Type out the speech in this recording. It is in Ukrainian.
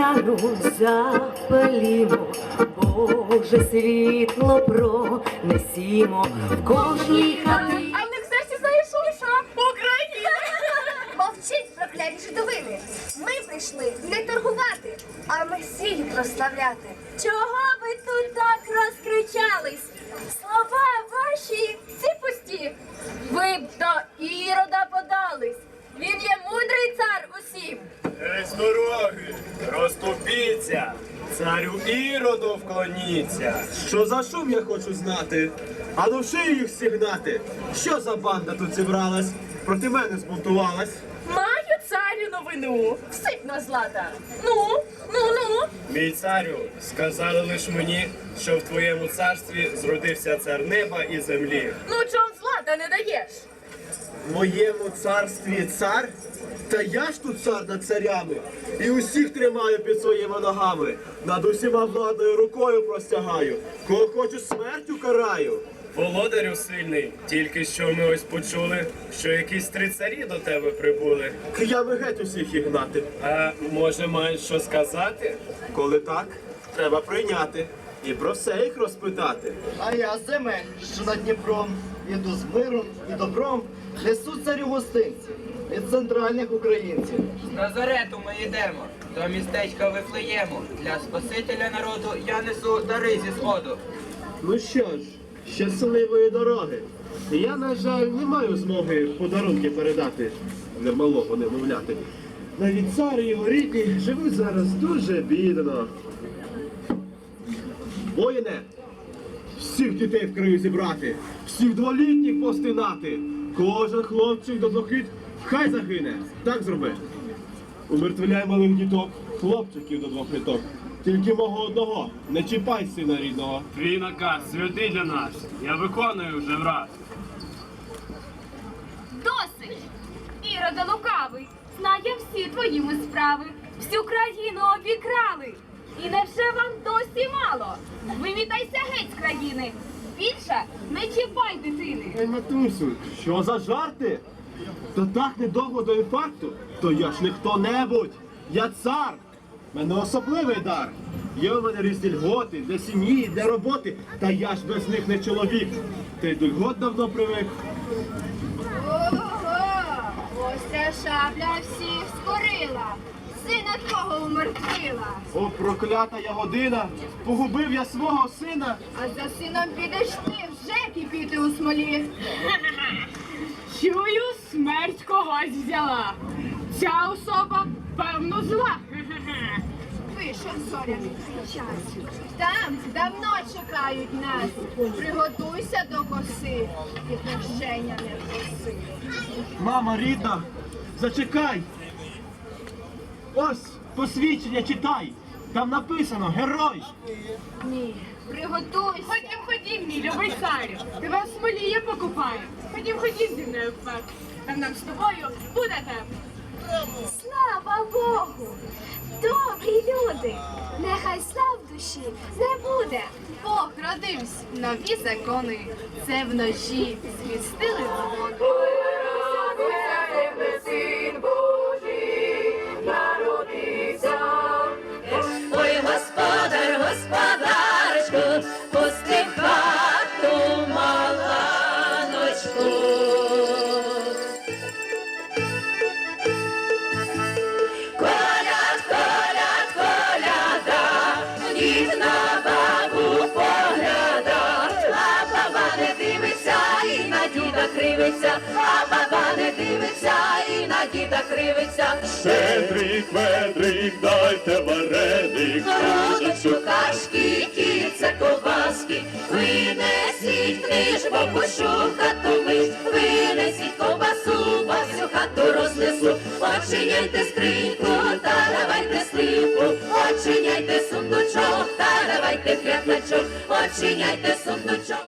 весняну запалімо, Боже світло пронесімо в кожній хаті. А в серці знаєш, що? Україна! Мовчіть, прокляті жидовини! Ми прийшли не торгувати, а Месію прославляти. Чого ви тут так розкричались? Слова ваші всі пусті. Ви б до Ірода подались. Він є мудрий цар усім. Ей, розступіться, царю Іроду вклоніться. Що за шум я хочу знати? А ну в шию їх всі гнати. Що за банда тут зібралась? Проти мене збунтувалась. Маю царю новину. Всип на злата. Ну, ну, ну. Мій царю, сказали лиш мені, що в твоєму царстві зродився цар неба і землі. Ну чом злата не даєш? В моєму царстві цар? Та я ж тут цар над царями. І усіх тримаю під своїми ногами. Над усіма владною рукою простягаю. Кого хочу смертю караю. Володарю сильний, тільки що ми ось почули, що якісь три царі до тебе прибули. Киями геть усіх їх гнати. А може маєш що сказати? Коли так, треба прийняти і про все їх розпитати. А я земель, що над Дніпром, іду з миром і добром, несу царю гостинці від центральних українців. З Назарету ми йдемо до містечка Вифлеєму. Для Спасителя народу я несу дари зі сходу. Ну що ж, щасливої дороги. Я, на жаль, не маю змоги подарунки передати для малого немовляти. Навіть цар і його рідні живуть зараз дуже бідно. Воїне, всіх дітей в краю зібрати, всіх дволітніх постинати. Кожен хлопчик до двох літ хай загине. Так зроби. Умертвляй малих діток, хлопчиків до двох літок. Тільки мого одного, не чіпай сина рідного. Твій наказ святий для нас. Я виконую вже враз. Досить! Ірода лукавий, знає всі твої справи, всю країну обікрали. І невже вам досі мало? Вимітайся геть країни. Більше не чіпай дитини. Ей, матусю, що за жарти? Та так недовго до інфаркту, то я ж не хто-небудь. Я цар. Мене особливий дар. Є у мене різні льготи для сім'ї, для роботи, та я ж без них не чоловік. Ти до льгот давно привик. Ого! Ось ця шабля всіх скорила. Сина твого умертвила. О, проклята я година! Погубив я свого сина. А за сином підеш ти вже кипіти у смолі. Чую, смерть когось взяла. Ця особа, певно, зла. Вийшов зоряний час. Там давно чекають нас. Приготуйся до коси. І прощення не проси. Мама рідна, зачекай. Ось посвідчення читай. Там написано герой. Ні, приготуйся. Ходім, ходім, мій любий царю. Тебе в смолі я покупаю. Ходім, ходім зі мною в парк. Там нам з тобою буде тепло. Слава Богу! Добрі люди! Нехай слав душі не буде. Бог родився, нові закони. Це в ножі змістили дзвони. Діда кривиться, а баба не дивиться і на діда кривиться. Щедрик, ведрик, дайте вареник. Грудочку кашки, кільця ковбаски, винесіть книж, попушу хату миш, винесіть ковбасу, бо всю хату рознесу, очиняйте скриньку, та давайте сливку, очиняйте сундучок, та давайте п'ятачок, очиняйте сундучок.